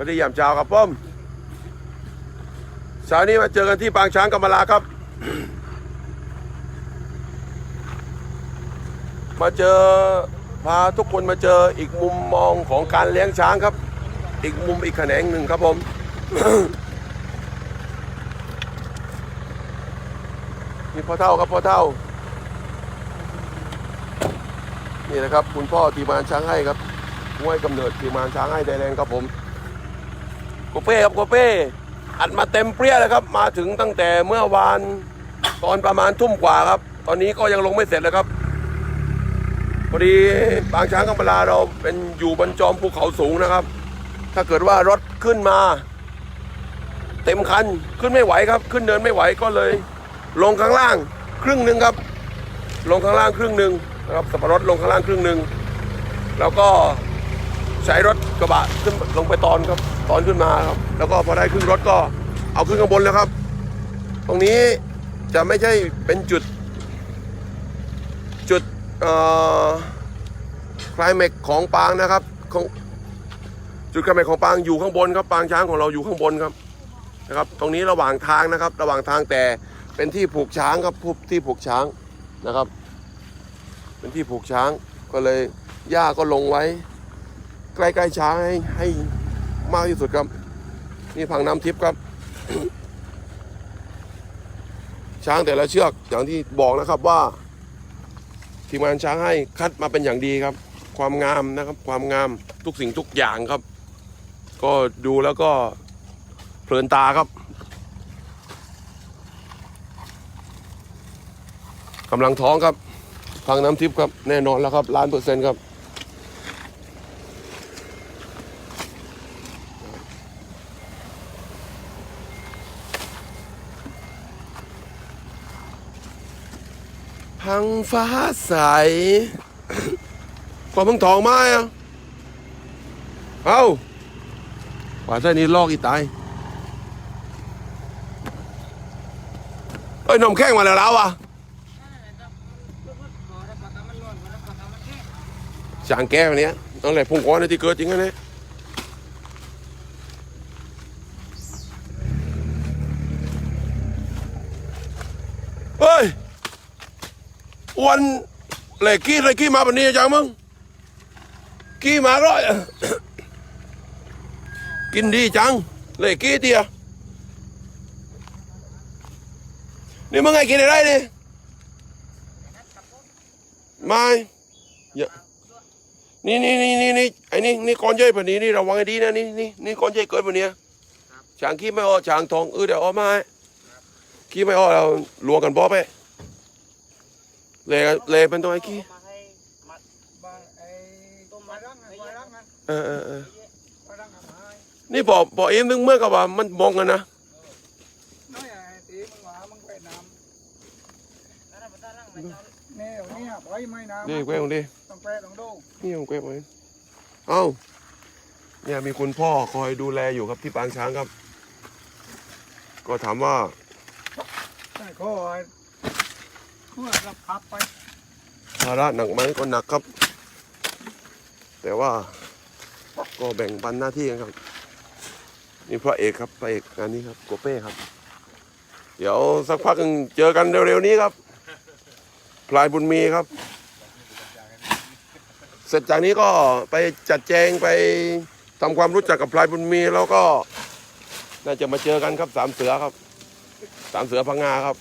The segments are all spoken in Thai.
วัสดียามเช้าครับผมเช้านี้มาเจอกันที่ปางช้างกำมะลาครับ มาเจอพาทุกคนมาเจออีกมุมมองของการเลี้ยงช้างครับ อีกมุมอีกแขนงหนึ่งครับผมนี่พ่อเท่าครับพ่อเท่า นี่นะครับ คุณพ่อทีมานช้างให้ครับห้วยกำเนิดทีมานช้างให้ไดแลนด์ครับผม โกเป้ครับโกเป้อัดมาเต็มเปรี้ยเลยครับ มาถึงตั้งแต่เมื่อวานตอนประมาณทุ่มกว่าครับ ตอนนี้ก็ยังลงไม่เสร็จเลยครับพอดีบางช้างกัมพลาเราเป็นอยู่บนจอมภูเขาสูงนะครับ ถ้าเกิดว่ารถขึ้นมา เต็มคันขึ้นไม่ไหวครับ ขึ้นเดินไม่ไหวก็เลย ลงข้างล่างครึ่งหนึ่งครับ ลงข้างล่างครึ่งหนึ่งนะครับสับปะรดลงข้างล่างครึ่งหนึ่งแล้วก็ใช้รถกระบะขึ้นลงไปตอนครับ ตอนขึ้นมาครับ แล้วก็พอได้ครึ่งรถก็เอาขึ้นข้างบนแล้วครับ ตรงนี้จะไม่ใช่เป็นจุด จุดคลายเมกของปางนะครับของจุดคลายเมกของปางอยู่ข้างบนครับปางช้างของเราอยู่ข้างบนครับนะครับ ตรงนี้ระหว่างทางนะครับ ระหว่างทางแต่เป็นที่ผูกช้างครับผูกที่ผูกช้างนะครับ เป็นที่ผูกช้างก็เลยหญ้าก็ลงไว้ ใกล้ๆช้างให้ให้ มากที่สุดครับ นี่พังน้ำทิพย์ครับ ช้างแต่ละเชือกอย่างที่บอกนะครับว่า ทีมงานช้างให้คัดมาเป็นอย่างดีครับ ความงามนะครับ ความงามทุกสิ่งทุกอย่างครับ ก็ดูแล้วก็เพลินตาครับกำลังท้องครับพังน้ำทิพย์ครับแน่นอนแล้วครับล้านเปอร์เซ็นต์ครับ ฟ้าใสกว่ามึงทองไม้อะเอ้าว่าเส้นนี้ลอกอีตายเอ้ยนมแข้งมาแล้วแล้วอะจางแก้วเนี้ยต้องเลยพุ่งก้อนในที่เกิดจริงนะเนี่ยเฮ้ย อ้ วันเหล็กกี้เหล็กกี้มาแบบนี้จังมึงกี้มาร้อยกินดีจังเหล็กกี้เตียนี่มึงไงกินอะไรนี่ไม่อย่านี่นี่นี่นี่นี่ไอ้นี่นี่ก้อนใหญ่แบบนี้นี่ระวังให้ดีนะนี่นี่นี่ก้อนใหญ่เกินแบบนี้ช้างขี้ไม่ออกช้างทองเออเดี๋ยวออกมาขี้ไม่ออกเราลวงกันบ่ไป เลเลเป็นตัวไอ้กี้มาให้มัดบ้านไอ้ต้มวามัดรังไงให้วาเยอะรังไงเออเออเออวารังกับไม้นี่พอพอเอ็มนึงเมื่อกับว่ามันมองกันนะน้อยไอ้ตีมึงหวามึงไปน้นั่นน่ะเป็นด้านล่างไหนเจ้าำเนี่ยเนี่ยปล่อยไม่น้ำนี่แกว้ของดิต้องแปะต้องดูนี่ของแกว้ไว้เอ้าเนี่ยมีคุณพ่อคอยดูแลอยู่ครับที่ปางช้างครับ ก็ถามว่าใช่อไอ้ข้อรับไปภาระหนักไหมก็หนักครับ แต่ว่าก็แบ่งปันหน้าที่กันครับ นี่พระเอกครับพระเอกงานนี้ครับโกเป้ครับ เดี๋ยวสักพักหนึ่งเจอกันเร็วๆนี้ครับ พลายบุญมีครับ เสร็จจากนี้ก็ไปจัดแจงไปทำความรู้จักกับพลายบุญมีแล้วก็ น่าจะมาเจอกันครับสามเสือครับ สามเสือพังงาครับ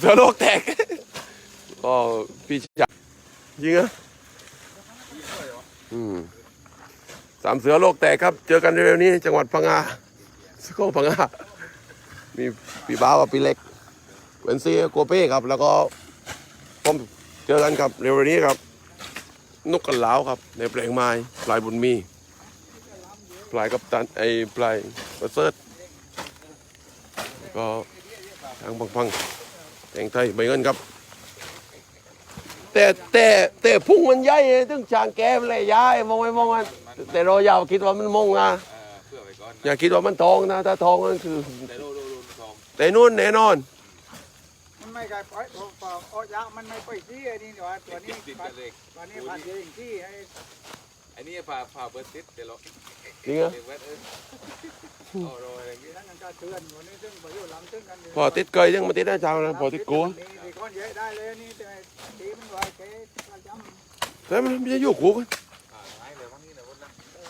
เสือโลกแตก ก็พี่ชายยิงเหรอะอืมสามเสือโลกแตกครับ เจอกันเร็วๆนี้ จังหวัดพังงาสโกพังงามีพี่บ้าวกับพี่เล็กเป็นซีโกเป้ครับ แล้วก็ผมเจอกันครับเร็วๆนี้ครับ นกกันเหลาวครับ ในแปลงไม้ปลายบุญมีปลายกับตันไอ้ปลายประเสริฐแล้วก็ทางพังๆแต งไทยใบเงินครับ แต่แต่แต่พุ่งมันใหญ่ถึงช้างแก้มเลยย้ายมองไม่มองมันแต่เราอย่าคิดว่ามันมงนะเพื่อไว้ก่อนอย่าคิดว่ามันทองนะถ้าทองนั่นคือ แต่โดโดโดทองแต่นู่นแน่นอนมันไม่ไกลปล่อยพอพอโอ้ยะมันไม่ไปที่ไอ้นี่ว่าตัวนี้ติดพักัดนเลยตัวนี้พัดเองที่ให้อันนี้ผ่าผ่าเบิร์ติดแต่เราน จริงเหรอพอติดเกยยังมาติดได้เจ้านะพอติดกลัวนี่ที่ก้อนเยอะได้เลยนี่แต่มันไม่ใช่อยู่กูกันอ่าหายเลยวันนี้นะวันเมื่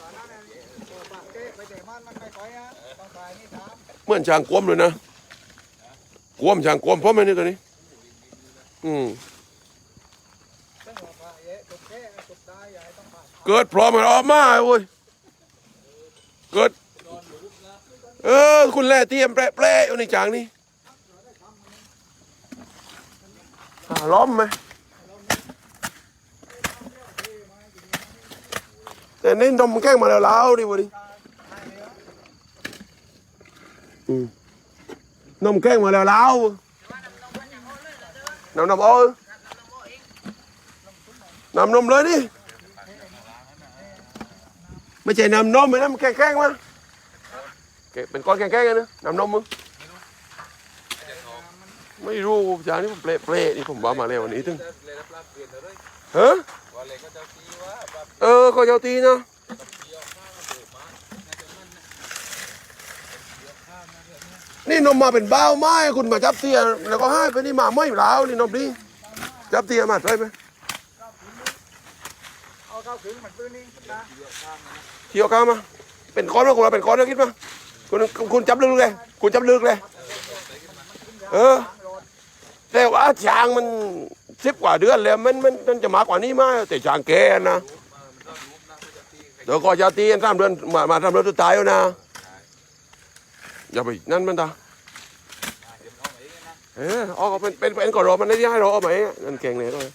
อนี่ามเหมือนช้างกวมเลยนะกวมช้างกวมเพราะมันนี่ตัวนี้ อืมซึ่งว่าปากเยอะตกแค่ตกตายอย่าให้ต้องผ่านเกิดพร้อมมันออกมาเว้ย เกิด เออ คุณแล่เตรียมแปะแปะอยู่ในจางนี่หาล้อมไหมแต่นี่นมมันแกล้งมาแล้วแล้วดิวะดิอืมนมแกล้งมาแล้วแล้วน้ำนมเอาน้ำนมเลยดิ ไม่ใช่น้ำนมเลยนะมันแกล้งๆมาแกเป็นก้อนแกล้งๆกันนะน้ำนมมึงไม่รู้จานี่ผมเปรย์นี่ผมว่ามาแล้ววันนี้ถึงฮะเออก็เจ้าตีนะเดียวข้างเดือดมาน่าจะมันนะเดียวข้างนะเดือดเนี่ยนี่นมมาเป็นเบ้าไม้คุณมาจับเตียแล้วก็ให้ไปนี่มาไม่แล้วนี่นมนี่จับเตียมาใช่ไหม เข้าถึงมันปืนนี่นะเที่ยวข้ามา เป็นก้อนมาคุณมาเป็นก้อนนะคิดมาคุณคุณจับลึกเลย คุณจับลึกเลย เออ แต่ว่าช้างมันสิบกว่าเดือนแล้วมันมันมันจะมากกว่านี้มากแต่ช้างแกนะเดี๋ยวก็จะตีสามเดือนมามาทำเดือนสุดท้ายแล้วนะอย่าไปนั่นมันตาเออออกเป็นเป็นเป็นก่อนรอมันได้ที่ให้รอไหมนั่นเก่งเลยด้วย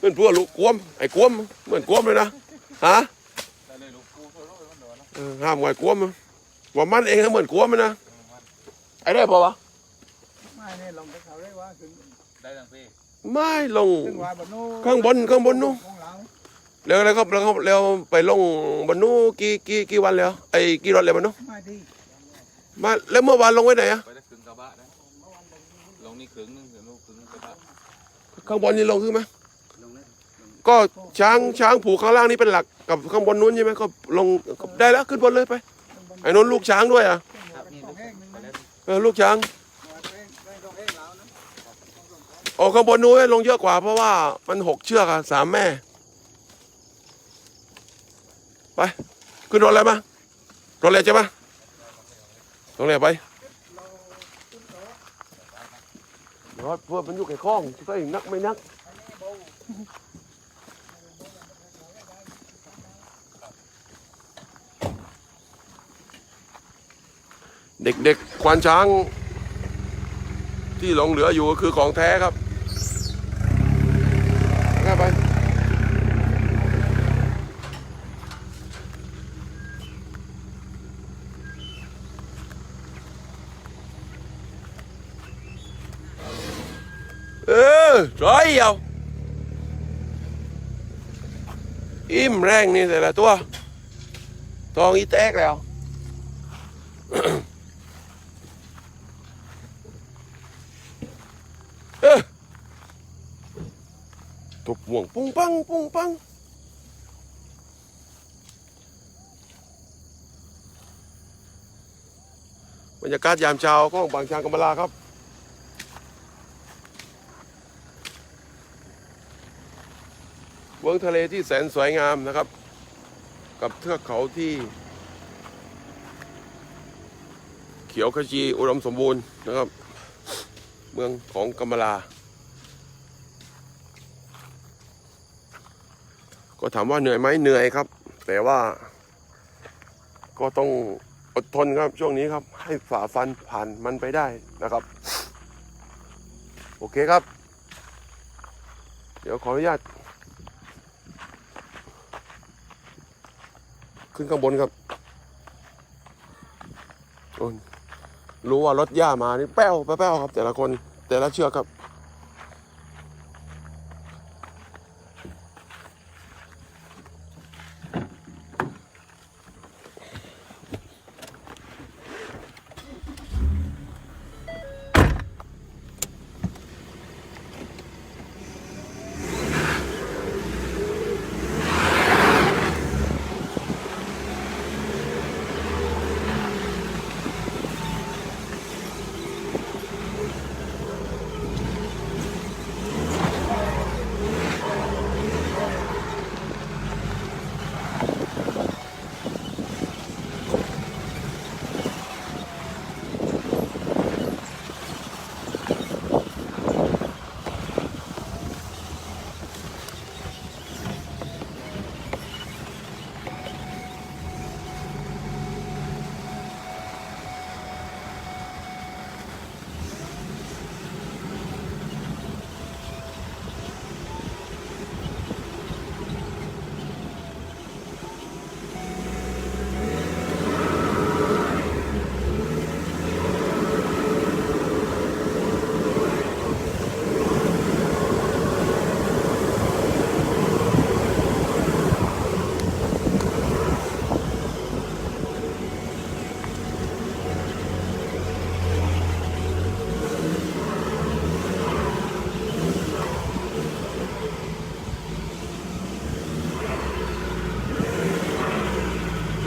เป็นพวกลูกกวมไอ้กวมเหมือนกวมเลยนะฮะแต่เลยลูกกูเขาโรยมันโดนนะเออห้ามไว้กวมว่ามันเองก็เหมือนกวมมันนะไอ้ได้พอปะไม่นี่ลงไปเขาได้ว่าถึงได้ทั้งปีไม่ลงถึงว่าบนนู้ข้างบนข้างบนนู้นของเราแล้วแล้วก็แล้วก็แล้วไปลงบนนู้นกี่กี่กี่วันแล้วไอ้กี่รถแล้วบนนู้นไม่ดีมาแล้วเมื่อวานลงไว้ไหนอะไปได้ครึ่งกระบะนะลงนี่ครึ่งนึงเดี๋ยวลูกครึ่งกระบะข้างบนนี่ลงคือไหม ก็ช้างช้างผูกข้างล่างนี่เป็นหลักกับข้างบนนู้นใช่ไหมก็ลงก็ได้แล้วขึ้นบนเลยไปไอ้นู้นลูกช้างด้วยอะต้องแห้งนึงนะเออลูกช้างไม่ต้องแห้งแล้วนะโอ้ข้างบนนู้นลงเยอะกว่า เพราะว่ามันหกเชือกอะสามแม่ ไปขึ้นรถอะไรมารถอะไรใช่ปะรถอะไรไปรถเพื่อมันอยู่ไก่ข้องใส่นักไม่นัก เด็กๆ ควานช้างที่หลงเหลืออยู่ก็คือของแท้ครับข้าไป เออร้อยเอาอิ่มแรงนี่แต่ละตัว ทองอีแตกแล้ว เออต บห่วงปุ้งปังปุ้งปังบรรยากาศยามเช้าของบางช้างกำมะลาครับเวิ้งทะเลที่แสนสวยงามนะครับ กับเทือกเขาที่ เขียวขจีอุดมสมบูรณ์นะครับ เมืองของกัมลา ก็ถามว่าเหนื่อยไหมเหนื่อยครับ แต่ว่า ก็ต้องอดทนครับช่วงนี้ครับ ให้ฝ่าฟันผ่านมันไปได้นะครับ โอเคครับ เดี๋ยวขออนุญาต ขึ้นข้างบนครับรู้ว่ารถย่ามานี่แป้วแป้วครับ แต่ละคนแต่ละเชือกครับ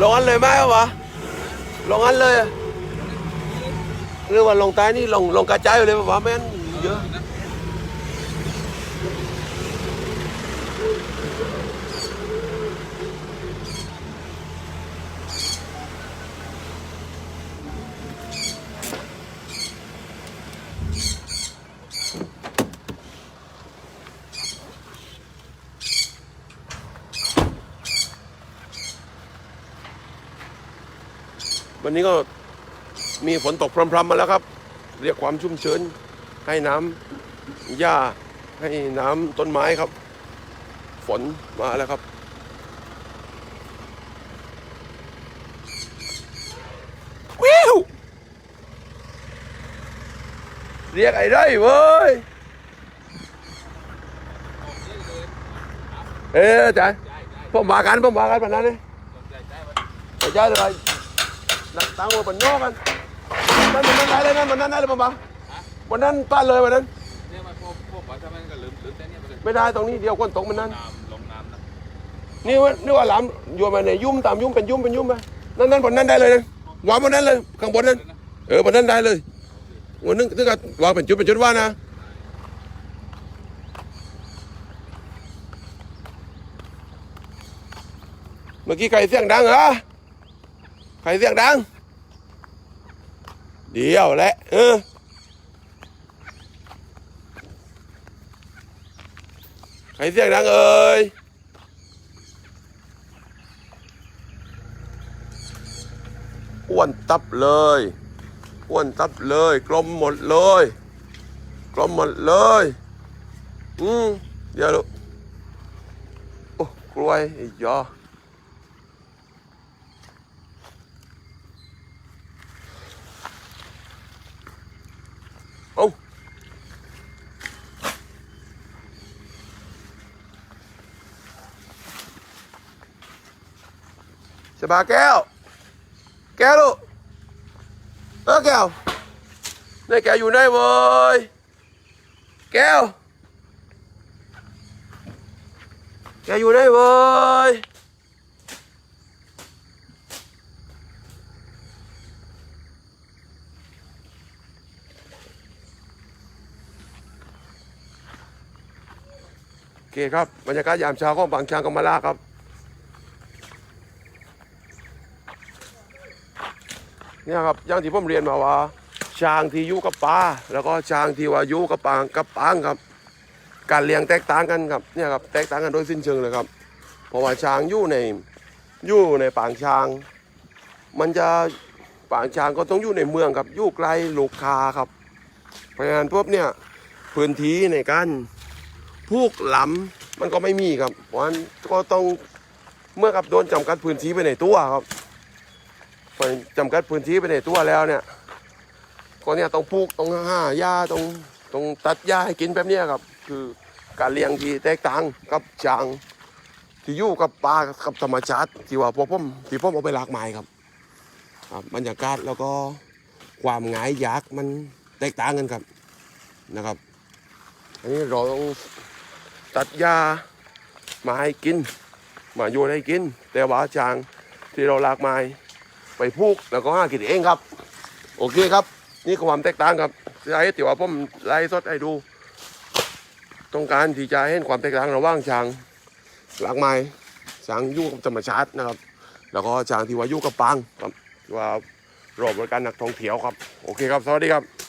ลงอันเลยไหมวะลงอันเลยอะหรือว่าลงใต้นี่ลงลงกระจายอยู่เลยปะวะแม่นเยอะ วันนี้ก็มีฝนตกพรำๆมาแล้วครับ เรียกความชุ่มชื้นให้น้ำหญ้าให้น้ำต้นไม้ครับ ฝนมาแล้วครับ วิวเรียกไอ้ได้เว้ย เอ๊ะจ๋าผมมากันผมมากันแบบนั้นเลยไปจ่ายเลย ตังค์มาบนนอกกันนั่นมันนั่นได้เลยนั่นมันนั่นได้เลยผมมาวันนั้นป้าเลยวันนั้นเนี่ยมันพวกพวกว่าถ้ามันก็ลืมลืมแต่เนี่ยไม่ได้ตรงนี้เดียวคนตกมันนั่นลงน้ำนะนี่ว่านี่ว่าหลามโยนมาเนี่ยยุ่มตามยุ่มเป็นยุ่มเป็นยุ่มไปนั่นนั่นบนนั้นได้เลยนะวางบนนั้นเลยข้างบนนั้น เออบนนั้นได้เลยวันนึงถึงกับวางเป็นจุดเป็นจุดว่านะเมื่อกี้ใครเสียงดังเหรอ ใครเสียงดัง เดี๋ยวแหละเออใครเสียงดังเอ่ยอ้วนตับเลยอ้วนตับเลย กลมหมดเลย กลมหมดเลย อืมเดี๋ยวลูกโอ้กล้วยไอ้ยอ สบายแก้ว แก้วลูกเออแก้วนี่แก้วอยู่ไหนเว้ยแก้ว แก้วอยู่ไหนเว้ยโอเคครับบรรยากาศยามเช้าของบางช้างกำมะลาครับ เนี่ยครับอย่างที่ผมเรียนมาว่าช้างที่อยู่กับป่าแล้วก็ช้างที่ว่าอยู่กับปางกับปางครับ การเลี้ยงแตกต่างกันครับเนี่ยครับแตกต่างกันโดยสิ้นเชิงเลยครับ เพราะว่าช้างอยู่ในอยู่ในปางช้าง มันจะปางช้างก็ต้องอยู่ในเมืองครับอยู่ไกลลูกคาครับเพราะฉะนั้นพวกเนี่ยพื้นที่ในการพูกหลำมันก็ไม่มีครับเพราะฉะนั้นก็ต้องเมื่อกับโดนจำกัดพื้นที่ไปในตัวครับ พอจำกัดพื้นที่ไปในตัวแล้วเนี่ยก็เนี่ยต้องปลูกต้องห้าหญ้าต้องต้องตัดหญ้าให้กินแบบเนี้ยครับ คือการเลี้ยงที่แตกต่างกับช้างที่อยู่กับป่ากับธรรมชาติที่ว่าพวกผมที่ผมเอาไปหลากไม้ครับครับบรรยากาศแล้วก็ความงายยากมันแตกต่างกันครับนะครับ อันนี้เราต้องตัดหญ้ามาให้กิน มาโยนให้กิน แต่ว่าช้างที่เราหลากไม้ ไปพูกแล้วก็ห้ากินเองครับ โอเคครับ นี่คือความแตกต่างครับไอ้ที่ว่าผมไล่สดให้ดู ต้องการที่จะเห็นความแตกต่างระหว่างช้างหลังไม้ช้างยู่กับธรรมชาตินะครับ แล้วก็ช้างที่ว่ายู่กับปางครับที่ว่ารอบบริการนักท่องเที่ยวครับ โอเคครับ สวัสดีครับ